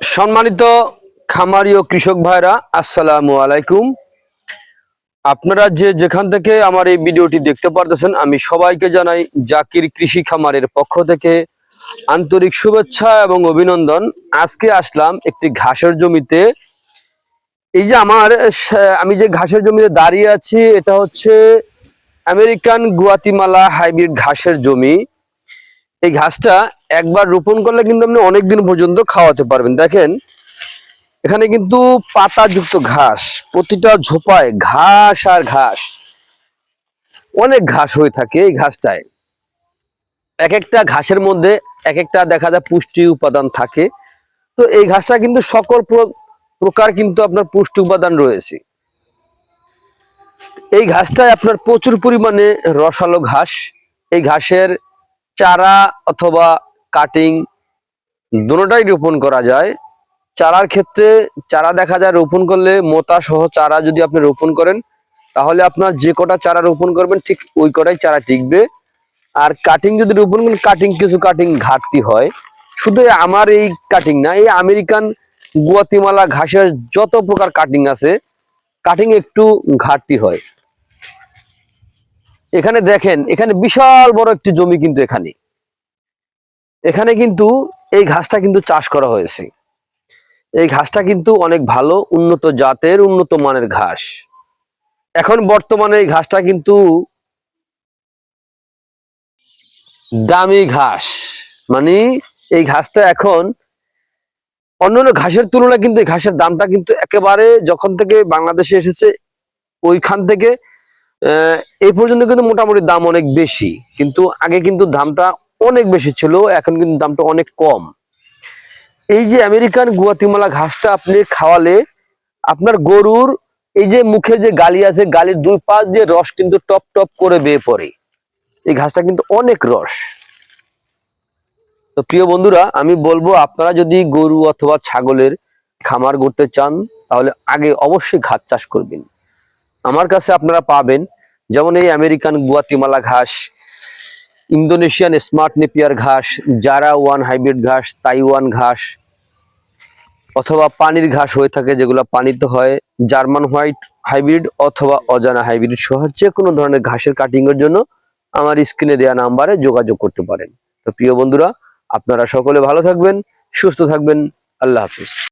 সম্মানিত খামারি ও কৃষক ভাইরা, আসসালামু আলাইকুম। আপনারা যে যেখান থেকে আমার এই ভিডিওটি দেখতে পারতেছেন, আমি সবাইকে জানাই জাকির কৃষি খামারের পক্ষ থেকে আন্তরিক শুভেচ্ছা এবং অভিনন্দন। আজকে আসলাম একটি ঘাসের জমিতে। এই যে আমার, আমি যে ঘাসের জমিতে দাঁড়িয়ে আছি, এটা হচ্ছে আমেরিকান গুয়াতিমালা হাইব্রিড ঘাসের জমি। এই ঘাসটা একবার রোপণ করলে কিন্তু আপনি অনেকদিন পর্যন্ত খাওয়াতে পারবেন। দেখেন, এখানে কিন্তু পাতাযুক্ত ঘাস, প্রতিটা ঝোপায় ঘাস আর ঘাস। অনেক ঘাস হয়ে থাকে এই ঘাসটায়। এক একটা ঘাসের মধ্যে এক একটা দেখা যায় পুষ্টি উপাদান থাকে। তো এই ঘাসটা কিন্তু সকল প্র- প্রকার কিন্তু আপনার পুষ্টি উপাদান রয়েছে। এই ঘাসটায় আপনার প্রচুর পরিমাণে রসালো ঘাস। এই ঘাসের চারা অথবা কাটিং দুটোটাই রোপণ করা যায়। চারার ক্ষেত্রে চারা দেখা যায় রোপণ করলে মোতা সহ চারা যদি আপনি রোপণ করেন, তাহলে আপনার যে কটা চারা রোপণ করবেন, ঠিক ওই কটাই চারা টিকবে। আর কাটিং যদি রোপণ করেন কাটিং কিছু কাটিং ঘাটতি হয়। শুধু আমার এই কাটিং না, এই আমেরিকান গুয়াতিমালা ঘাসের যত প্রকার কাটিং আছে কাটিং একটু ঘাটতি হয়। এখানে দেখেন, এখানে বিশাল বড় একটি জমি কিন্তু এখানে। এখানে কিন্তু এই ঘাসটা কিন্তু চাষ করা হয়েছে। এই ঘাসটা কিন্তু অনেক ভালো, উন্নত জাতের, উন্নত মানের ঘাস। এখন বর্তমানে এই ঘাসটা কিন্তু দামি ঘাস। মানে এই ঘাসটা এখন অন্যান্য ঘাসের তুলনায় কিন্তু এই ঘাসের দামটা কিন্তু একেবারে যখন থেকে বাংলাদেশে এসেছে, ওইখান থেকে এই পর্যন্ত কিন্তু মোটামুটি দাম অনেক বেশি। কিন্তু আগে কিন্তু দামটা অনেক বেশি ছিল, এখন কিন্তু দামটা অনেক কম। এই যে আমেরিকান গুয়াতিমালা ঘাসটা আপনি খাওয়ালে, আপনার গরুর এই যে মুখে যে গালি আছে, গালির দুই পাশ দিয়ে রস কিন্তু টপ টপ করে বেয়ে পড়ে। এই ঘাসটা কিন্তু অনেক রস। তো প্রিয় বন্ধুরা, আমি বলব আপনারা যদি গরু অথবা ছাগলের খামার করতে চান, তাহলে আগে অবশ্যই ঘাস চাষ করবেন। আমার কাছে আপনারা পাবেন যেমন এই আমেরিকান গুয়াতিমালা ঘাস, ইন্দোনেশিয়ান স্মার্ট নেপিয়ার ঘাস, জারা ওয়ান হাইব্রিড ঘাস, তাইওয়ান ঘাস, অথবা পানির ঘাস হয়ে থাকে যেগুলো পানিতে হয়, জার্মান হোয়াইট হাইব্রিড অথবা অজানা হাইব্রিড সহ যে কোনো ধরনের ঘাসের কাটিং এর জন্য আমার স্ক্রিনে দেওয়া নাম্বারে যোগাযোগ করতে পারেন। তো প্রিয় বন্ধুরা, আপনারা সকলে ভালো থাকবেন, সুস্থ থাকবেন, আল্লাহ হাফিজ।